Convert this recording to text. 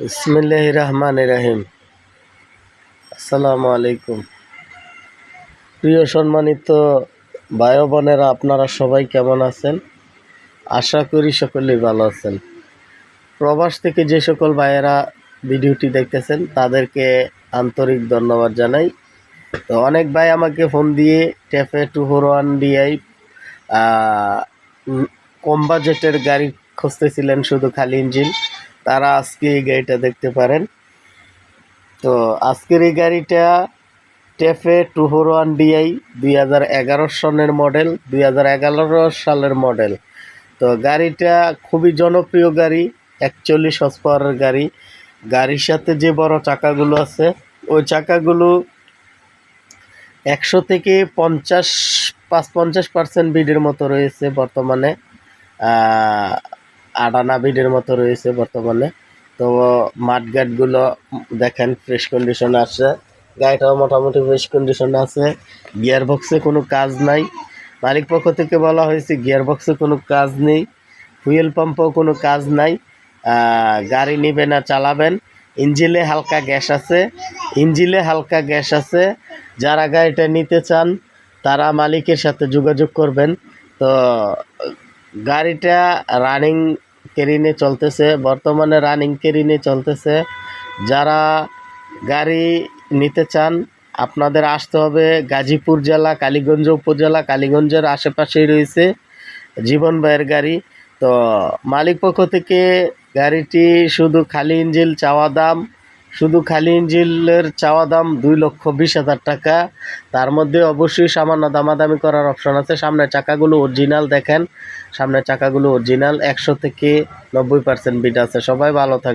বিসমিল্লাহ রহমান রাহিম আসসালামু আলাইকুম প্রিয় সম্মানিত ভাই বোনেরা আপনারা সবাই কেমন আছেন? আশা করি সকলেই ভালো আছেন। প্রবাস থেকে যে সকল ভাইয়েরা ভিডিওটি দেখতেছেন, তাদেরকে আন্তরিক ধন্যবাদ জানাই। তো অনেক ভাই আমাকে ফোন দিয়ে TAFE two four one DI কম বাজেটের গাড়ি খুঁজতেছিলেন শুধু খালি ইঞ্জিন। তারা আজকে এই গাড়িটা দেখতে পারেন। তো আজকের এই গাড়িটা TAFE two four one DI দুই হাজার এগারো সনের মডেল, দুই হাজার এগারো সালের মডেল। তো গাড়িটা খুবই জনপ্রিয় গাড়ি, একচল্লিশ হর্স পাওয়ারের গাড়ি। গাড়ির সাথে যে বড় চাকাগুলো আছে, ওই চাকাগুলো একশো থেকে পঞ্চাশ, পাঁচ পঞ্চাশ পার্সেন্ট বিডের মতো রয়েছে বর্তমানে। আটানা বিডের মতো রয়েছে বর্তমানে। তো মাঠ মাঠঘাটগুলো দেখেন ফ্রেশ কন্ডিশনে আছে। গাড়িটাও মোটামুটি ফ্রেশ কন্ডিশনে আছে। গিয়ার বক্সে কোনো কাজ নাই। মালিক পক্ষ থেকে বলা হয়েছে গিয়ার বক্সে কোনো কাজ নেই। ফুয়েল পাম্পেও কোনো কাজ নাই। গাড়ি নেবেন না চালাবেন। ইঞ্জিলে হালকা গ্যাস আছে। ইঞ্জিলে হালকা গ্যাস আছে। যারা গাড়িটা নিতে চান, তারা মালিকের সাথে যোগাযোগ করবেন। তো গাড়িটা রানিং কেরিনে চলতেছে, বর্তমানে রানিং কেরিনে চলতেছে। যারা গাড়ি নিতে চান, আপনাদের আসতে হবে গাজীপুর জেলা, কালীগঞ্জ উপজেলা, কালীগঞ্জের আশেপাশেই রয়েছে জীবন ভাইয়ের গাড়ি। তো মালিক পক্ষ থেকে গাড়িটি শুধু খালি ইঞ্জিল চাওয়া দাম শুধু খালি ইঞ্জিলের চাওয়া দাম দুই লক্ষ বিশ হাজার টাকা। তার মধ্যে অবশ্যই সামান্য দামাদামি করার অপশন আছে। সামনের চাকাগুলো অরিজিনাল দেখেন। সামনের চাকাগুলো অরিজিনাল একশো থেকে নব্বই পার্সেন্ট বিট আছে। সবাই ভালো থাকবে